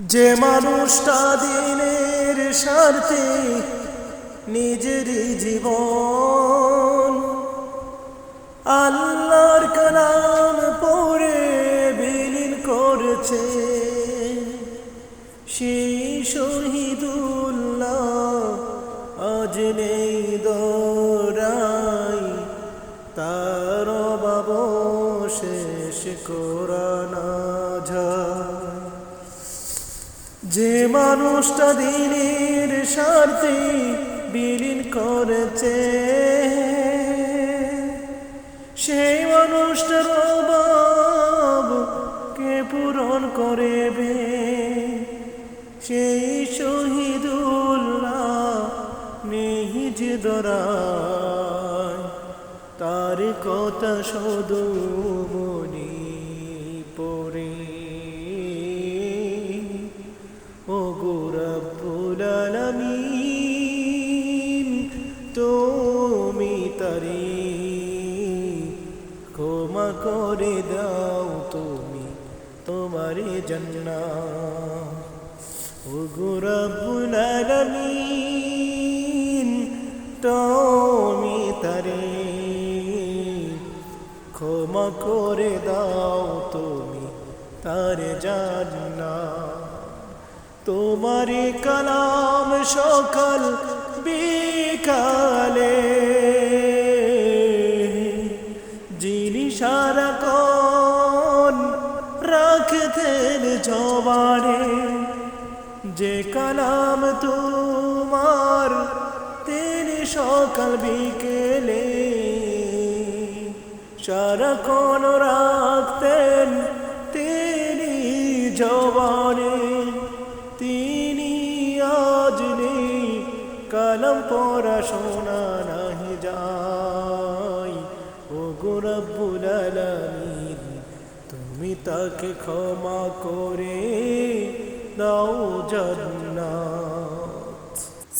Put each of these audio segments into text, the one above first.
যে মানুষটা দিনের স্বার্থে নিজের জীবন। আল্লাহর কালাম পড়ে বিলীন করেছে সেই শহীদুল্লাহ আজ নেই দরাই তার বাব শেষ কোরআনা যায় যে মানুষটা দিনের স্বার্থে বিলীন করেছে, সেই মানুষটার অভাব কে পূরণ করবে? সেই শহীদুল্লাহ নিজ দরায় তার কথা মনি ও গোরব্বুল আলামিন, তুমি তারি ক্ষমা করে দাও, তুমি তোমারে জন্না ও গোরব্বুল আলামিন, তুমি তারি ক্ষমা করে দাও, তুমি তার জান্না তোমারি কালাম সকাল বিকালে। যিনি সারাক্ষণ রাখতেন জবানে, যে কালাম তোমার, তিনি সকাল বিকেলে সারাক্ষণ রাখতেন, তিনি জবানে কালাম পড়াশোনা নাহি যাই ও আলামিন, তুমি তাকে ক্ষমা করে দাও জান্নাত।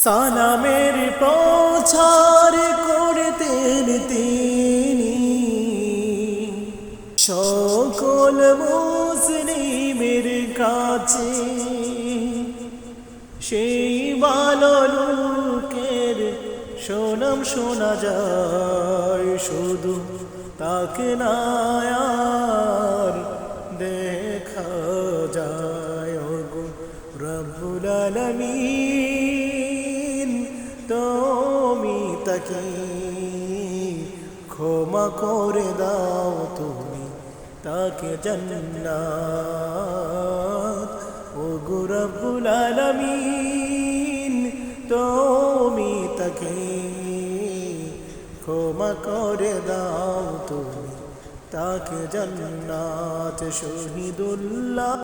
সালামের প্রচার করতেন তিনি। সকল মুসলিমের কাছে সেই বালকের সোনাম শোনা যায়, শুধু তাকে না আর দেখা যায়। ওগো রব্বুল আলামিন, তুমি তাকে ক্ষমা করে দাও, তুমি তাকে জন্নাত ও গুরবুল আলমিন তুমি তাকে ক্ষমা করে দাও তুমি তাকে জন্নাত শহীদুল্লাহ